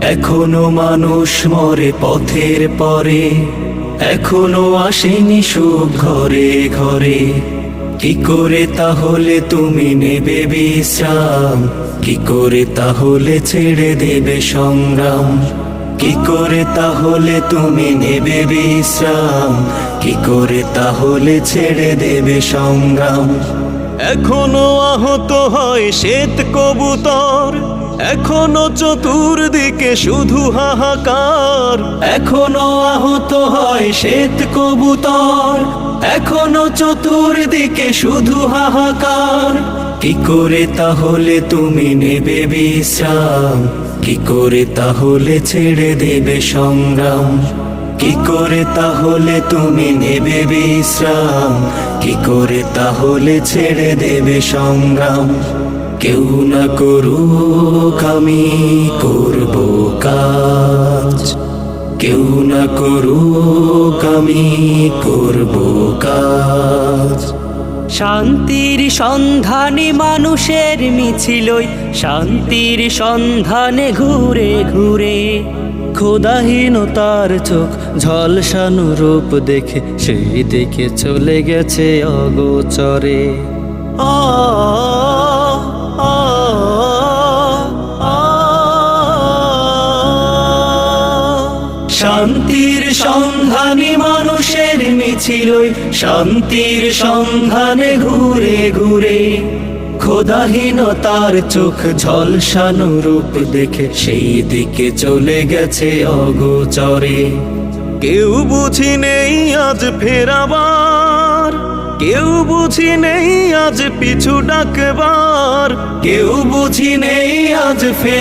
এখনও মানুষ মরে পথের পরে, এখনও আসেনি সুখ ঘরে ঘরে। কি করে তাহলে তুমি নেবে বিশ্রাম? কি করে তাহলে ছেড়ে দেবে সংগ্রাম? কি করে তাহলে তুমি নেবে বিশ্রাম? কি করে তাহলে ছেড়ে দেবে সংগ্রাম? এখনও আহত হয় শ্বেত কবুতর। এখনও চতুর্দিকে শুধু হাহাকার। এখনও আহত হয় শ্বেত কবুতর। এখনও চতুর্দিকে শুধু হাহাকার। কি করে তাহলে তুমি নেবে বিশ্রাম? কি করে তাহলে ছেড়ে দেবে সংগ্রাম? কি করে তাহলে তুমি নেবে বিশ্রাম? কি করে তাহলে ছেড়ে দেবে সংগ্রাম? কেউ না করুক আমি করব কাজ। কেউ না করুক আমি করব কাজ। শান্তির সন্ধানে মানুষের মিছিলই শান্তির সন্ধানে ঘুরে ঘুরে। ক্ষুদাহীনতার চোখ ঝলসানো রূপ দেখে সেই দিকে চলে গেছে অগোচরে। ও শান্তির সন্ধানে মানুষের মিছিলই শান্তির সন্ধানে ঘুরে ঘুরে। খোদাহীনতার চোখ ঝলসানো রূপ দেখে সেই দিকে চলে গেছে অগোচরে। কেউ বুঝি নেই আজ ফেরাবার কেউ বুঝি নেই আজ পিছু ডাকবার। কেউ বুঝি নেই আজ ফের